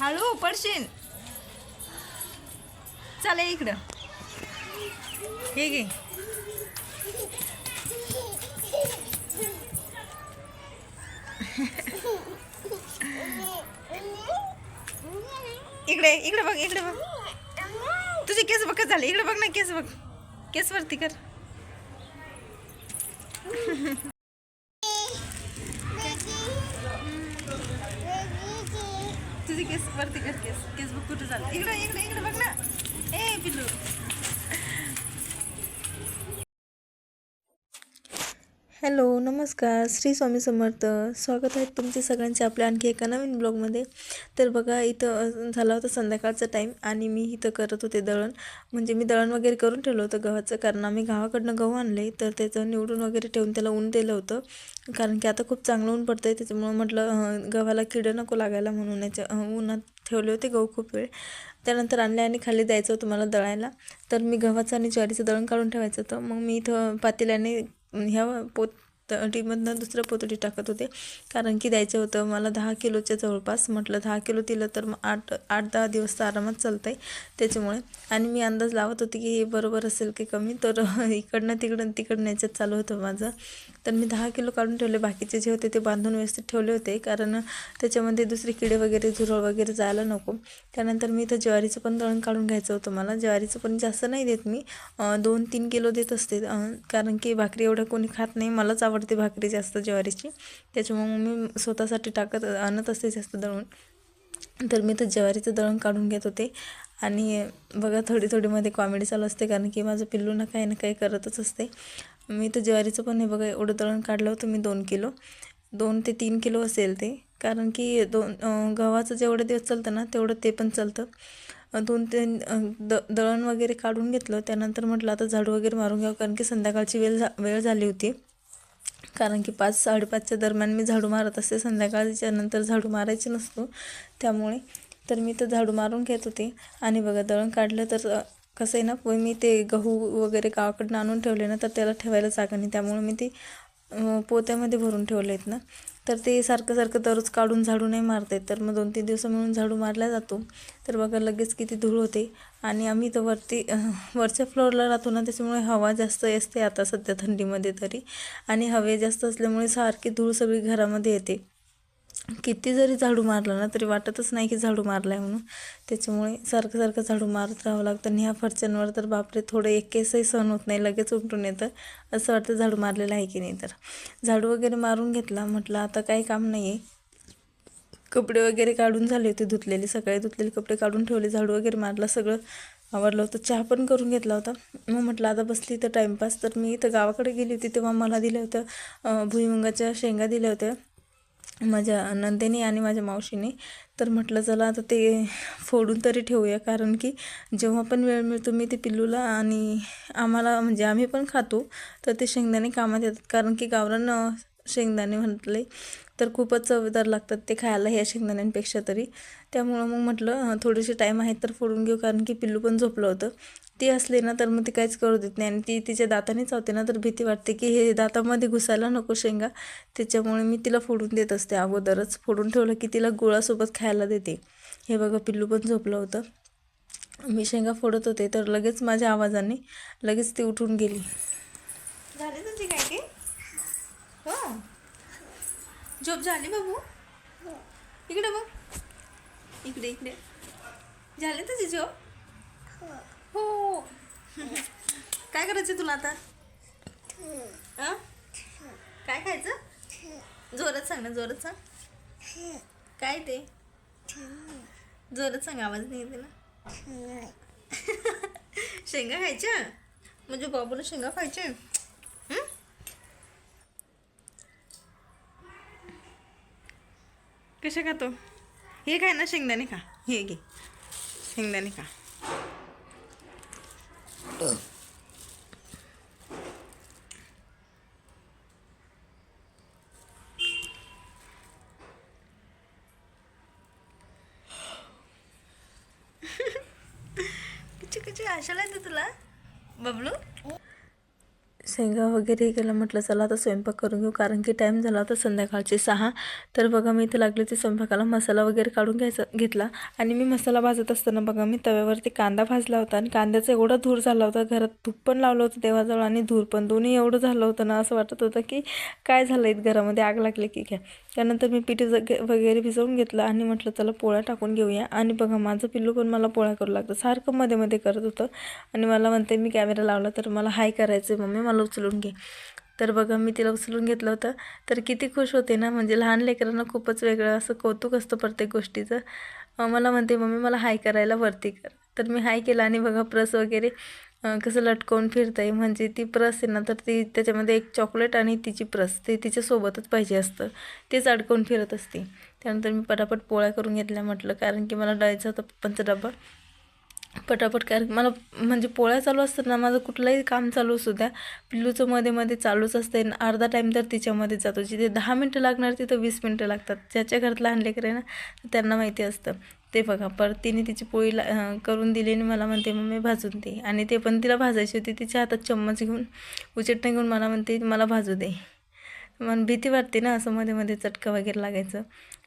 हळू पडशील. चला इकडं. हे घे. इकडे इकडे बघ इकडे बघ. तुझे केस बघ झाले. इकडे बघ ना केस बघ. केस वरती कर. केस वरती कर केस. केस बघ कुठे झालं इकडे इकडे इकडे बघ ना. ए पिल्लू. नमस्कार श्री स्वामी समर्थ. स्वागत आहे तुमचे सगळ्यांचे आपल्या आणखी एका नवीन ब्लॉगमध्ये. तर बघा इथं झाला होता संध्याकाळचा टाईम आणि मी इथं करत होते दळण. म्हणजे मी दळण वगैरे करून ठेवलं होतं गव्हाचं कारण आम्ही गावाकडनं गहू आणले तर त्याचं निवडून वगैरे ठेवून त्याला ऊन दिलं होतं. कारण की आता खूप चांगलं ऊन पडतं आहे त्याच्यामुळं म्हटलं गव्हाला किडं नको लागायला म्हणून याच्या उन्हात ठेवले होते गहू खूप वेळ. त्यानंतर आणले आणि खाली द्यायचं होतं मला दळायला. तर मी गव्हाचं आणि ज्वारीचं दळण काढून ठेवायचं होतं. मग मी इथं पातेल्याने ह्या पोत पोतडीमधनं दुसरं पोतडी टाकत होते. कारण की द्यायचं होतं मला दहा किलोच्या जवळपास. म्हटलं दहा किलो दिलं तर मग आठ आठ दहा दिवस तर आरामात चालतं आहे त्याच्यामुळे. आणि मी अंदाज लावत होते की हे बरोबर असेल की कमी. तर इकडनं तिकडं तिकडनं याच्यात चालू होतं माझं. तर मी दहा किलो काढून ठेवले. बाकीचे जे होते ते बांधून व्यवस्थित ठेवले होते. कारण त्याच्यामध्ये दुसरे किडे वगैरे झुरळ वगैरे जायला नको. त्यानंतर मी इथं ज्वारीचं पण दळण काढून घ्यायचं होतं मला. ज्वारीचं पण जास्त नाही देत मी. दोन तीन किलो देत असते. कारण की भाकरी एवढं कोणी खात नाही. मलाच आवडते भाकरी जास्त ज्वारीची. त्याच्यामुळे मी स्वतःसाठी टाकत आणत असते जास्त दळून. तर मी तर ज्वारीचं दळण काढून घेत होते. आणि बघा थोडी थोडीमध्ये कॉमेडी चालू असते कारण की माझं पिल्लू ना काही ना काही करतच असते. मी तर ज्वारीचं पण हे बघा एवढं दळण काढलं होतं मी दोन किलो. दोन ते तीन किलो असेल ते. कारण की दोन गव्हाचं जेवढं दिवस चालतं ना तेवढं ते पण चालतं. दोन तीन द दळण वगैरे काढून घेतलं. त्यानंतर म्हटलं आता झाडू वगैरे मारून घ्यावं कारण की संध्याकाळची वेळ झा वेळ झाली होती. कारण की पाच साडेपाचच्या दरम्यान मी झाडू मारत असते. संध्याकाळच्या नंतर झाडू मारायचे नसतो. त्यामुळे तर मी तर झाडू मारून घेत होते. आणि बघा दळण काढलं तर कसं आहे ना मी ते गहू वगैरे गावाकडनं आणून ठेवले ना तर त्याला ठेवायला जागा नाही. त्यामुळे मी ते पोत्यामध्ये भरून ठेवले आहेत ना. तर ते सारखं सारखं दररोज काढून झाडू नाही मारत. आहेत तर मग दोन तीन दिवस मिळून झाडू मारला जातो. तर बघा लगेच किती धूळ होते. आणि आम्ही तर वरती वरच्या फ्लोअरला राहतो ना त्याच्यामुळे हवा जास्त असते आता सध्या थंडीमध्ये तरी. आणि हवे जास्त असल्यामुळे सारखी धूळ सगळी घरामध्ये येते. किती जरी झाडू मारला ना तरी वाटतच नाही की झाडू मारला आहे म्हणून. त्याच्यामुळे सारखं सारखं झाडू मारत राहावं लागतं आणि ह्या फरच्यांवर तर बापरे थोडं एक केसही सहन होत नाही लगेच उमटून येतं. असं वाटतं झाडू मारलेलं आहे की नाही तर. झाडू वगैरे मारून घेतला म्हटलं आता काही काम नाही आहे कपडे वगैरे काढून झाले होते धुतलेले सकाळी धुतलेले कपडे काढून ठेवले झाडू वगैरे मारला सगळं आवडलं होतं. चहा पण करून घेतला होता. मग म्हटलं आता बसली तर टाईमपास तर मी इथं गावाकडे गेली होती तेव्हा मला दिलं होतं भुईमुंगाच्या भुईमुगाच्या शेंगा दिल्या होत्या. माझ्या नंदेने आणि माझ्या मावशीने. तर म्हटलं चला आता ते फोडून तरी ठेवूया कारण की जेव्हा पण वेळ मिळतो मी ते पिल्लूला आणि आम्हाला म्हणजे आम्ही पण खातो तर ते शेंगदाणे कामात येतात. कारण की गावरान शेंगदाणे म्हटले तर खूपच चवदार लागतात ते खायला ह्या शेंगदाण्यांपेक्षा तरी. त्यामुळं मग म्हटलं थोडेसे टाईम आहेत तर फोडून घेऊ कारण की पिल्लू पण झोपलं होतं. ती असली ना तर मग ती काहीच करू देत नाही. आणि ती तिच्या दाताने चावते ना तर भीती वाटते की हे दातामध्ये घुसायला नको शेंगा. त्याच्यामुळे मी तिला फोडून देत असते अगोदरच फोडून ठेवलं की तिला गुळासोबत खायला देते. हे बघा पिल्लू पण झोपलं होतं. मी शेंगा फोडत होते तर लगेच माझ्या आवाजाने लगेच ती उठून गेली. झाली तुझी काय हो. झोप झाली बाबू? इकडे बघ. इकडे इकडे. झाली तुझी झोप? हो. काय करायचं तुला आता? अं? काय खायचं? जोरात सांग ना जोरात सांग. काय ते? जोरात सांग आवाज नाही येते ना. शेंगा खायच्या? म्हणजे बाबूला शेंगा खायच्या? कशा खातो? हे काय ना शेंगदाणे खा. हे घे. शेंगदाणे खा. कची कची आशाला येते तुला? बबलू? शेंगा वगैरे केलं म्हटलं चला आता स्वयंपाक करून घेऊ. कारण की टाईम झाला होता संध्याकाळचे सहा. तर बघा मी इथे लागले ते स्वयंपाकाला. मसाला वगैरे काढून घ्यायचा घेतला. आणि मी मसाला भाजत असताना बघा मी तव्यावरती कांदा भाजला होता. आणि कांद्याचा एवढा धूर झाला होता. घरात धूप पण लावलं होतं देवाजवळ. आणि धूर पण दोन्ही एवढं झालं होतं ना असं वाटत होतं की काय झालं आहे घरामध्ये? आग लागली की घ्या. त्यानंतर मी पिठी ज- वगैरे भिजवून घेतलं आणि म्हटलं चला पोळ्या टाकून घेऊया. आणि बघा माझं पिल्लू पण मला पोळ्या करू लागतं सारखं मध्ये मध्ये करत होतं. आणि मला म्हणते मी कॅमेरा लावला तर मला हाय करायचं आहे मम्मी मला उचलून घे. तर बघा मी तिला उचलून घेतलं होतं. तर किती खुश होते ना म्हणजे लहान लेकरांना खूपच वेगळं असं कौतुक असतं प्रत्येक गोष्टीचं. मला म्हणते मम्मी मला हाय करायला वरती कर. तर मी हाय केलं आणि बघा प्रस वगैरे कसं लटकवून फिरतं आहे म्हणजे ती प्रस आहे ना तर ती त्याच्यामध्ये एक चॉकलेट आणि तिची प्रस ते तिच्यासोबतच पाहिजे असतं. तेच अडकवून फिरत असते. त्यानंतर मी पटापट पोळ्या करून घेतल्या म्हटलं कारण की मला डायचा होता पप्पांचा डबा. पटापट कारण मला म्हणजे पोळ्या चालू असतात ना माझं कुठलंही काम चालू असू द्या पिल्लूचं मध्ये मध्ये चालूच असते. आणि अर्धा टाईम तर तिच्यामध्ये जातो. जिथे दहा मिनटं लागणार तिथं वीस मिनटं लागतात. ज्याच्या घरात लहान लेकर आहे ना त्यांना माहिती असतं. ते बघा परत तिने तिची पोळी ला करून दिली आणि मला म्हणते मग मी भाजून दे. आणि ते पण तिला भाजायची होती तिच्या हातात चम्मच घेऊन उचटणं घेऊन मला म्हणते मला भाजू दे. मन भीती वाटते ना असं मध्ये मध्ये चटका वगैरे लागायचं.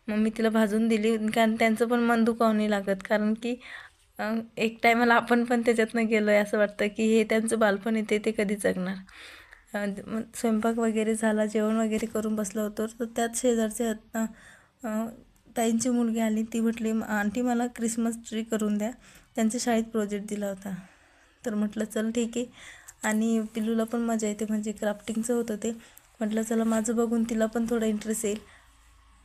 मग मी तिला भाजून दिली कारण त्यांचं पण मन दुखावं नाही लागत. कारण की एक टायमाला आपण पण त्याच्यातनं गेलो आहे असं वाटतं की हे त्यांचं बालपण येते ते कधी जगणार. मग स्वयंपाक वगैरे झाला जेवण वगैरे करून बसलो होतो तर त्यात शेजारच्या ताईंची मुलगी आली ती म्हटली आंटी मला क्रिसमस ट्री करून द्या. त्यांच्या शाळेत प्रोजेक्ट दिला होता. तर म्हटलं चल ठीक आहे. आणि पिल्लूला पण मजा येते म्हणजे क्राफ्टिंगचं होतं ते. म्हटलं चला माझं बघून तिला पण थोडा इंटरेस्ट येईल.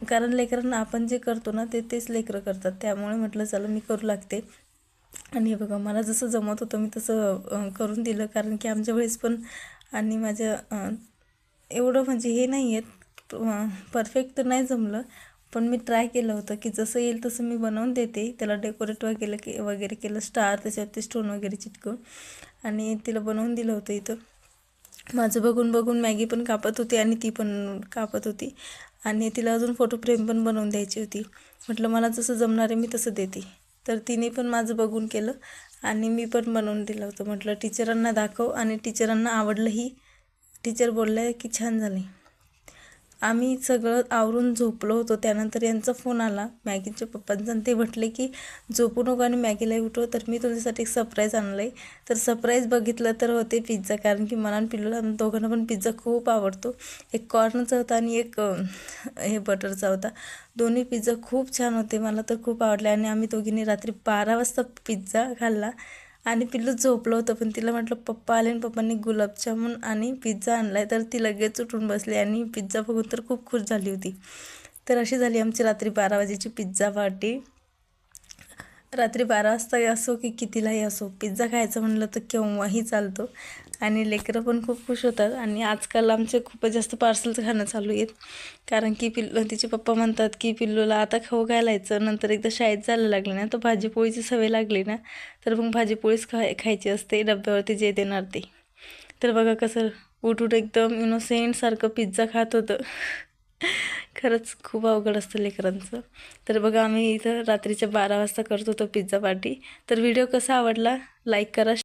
कारण लेकरांना आपण जे करतो ना ते तेच लेकरं करतात. त्यामुळे म्हटलं चला मी करू लागते. आणि हे बघा मला जसं जमत होतं मी तसं करून दिलं. कारण की आमच्या वेळेस पण आणि माझ्या एवढं म्हणजे हे नाही आहेत परफेक्ट तर नाही जमलं. पण मी ट्राय केलं होतं की जसं येईल तसं मी बनवून देते. त्याला डेकोरेट वगैरे के वगैरे केलं स्टार त्याच्यावरती स्टोन वगैरे चिटकून आणि तिला बनवून दिलं होतं इथं. माझं बघून बघून मॅगी पण कापत होती आणि ती पण कापत होती. आणि तिला अजून फोटो फ्रेम पण बनवून द्यायची होती. म्हटलं मला जसं जमणार आहे मी तसं देते. तर तिने पण माझं बघून केलं आणि मी पण बनवून दिलं होतं. म्हटलं टीचरांना दाखव आणि टीचरांना आवडलंही टीचर बोलल्या की छान झाले. आम्ही सगळं आवरून झोपलो होतो. त्यानंतर यांचा फोन आला. मॅगीच्या पप्पांचा आणि ते म्हटले की झोपू नको आणि मॅगीला उठव तर मी तुमच्यासाठी एक सरप्राईज आणलं आहे तर सरप्राईज बघितलं तर होते पिझ्झा कारण की मला आणि पिल्लूला दोघांना पण पिझ्झा खूप आवडतो. एक कॉर्नचा होता आणि एक हे बटरचा होता. दोन्ही पिझ्झा खूप छान होते. मला तर खूप आवडले आणि आम्ही दोघींनी रात्री बारा वाजता पिझ्झा खाल्ला. आणि पिल्लू झोपलं होतं पण तिला म्हटलं पप्पा आले आणि पप्पांनी गुलाबजामुन आणि पिझ्झा आणलाय. तर ती लगेच उठून बसली आणि पिझ्झा बघून तर खूप खुश झाली होती. तर अशी झाली आमची रात्री बारा वाजेची पिझ्झा पार्टी. रात्री बारा वाजताही असो की कितीलाही असो पिझ्झा खायचं म्हणलं तर केव्हाही चालतो. आणि लेकरं पण खूप खुश होतात. आणि आजकाल आमचे खूपच जास्त पार्सलचं खाणं चालू आहेत. कारण की पिल्लू तिचे पप्पा म्हणतात की पिल्लूला आता खाऊ घालायचं नंतर एकदा शाळेत जायला लागले ना तर भाजीपोळीची सवय लागली ना तर मग भाजीपोळीच खाय खायची असते. डब्यावरती जे देणार ते. तर बघा कसं उठ उठ एकदम इनोसेंटसारखं पिझ्झा खात होतं. खरंच खूप अवघड असतं लेकरांचं. तर बघा आम्ही इथं रात्रीच्या बारा वाजता करत होतो पिझ्झा पार्टी तर व्हिडिओ कसा आवडला? लाईक करा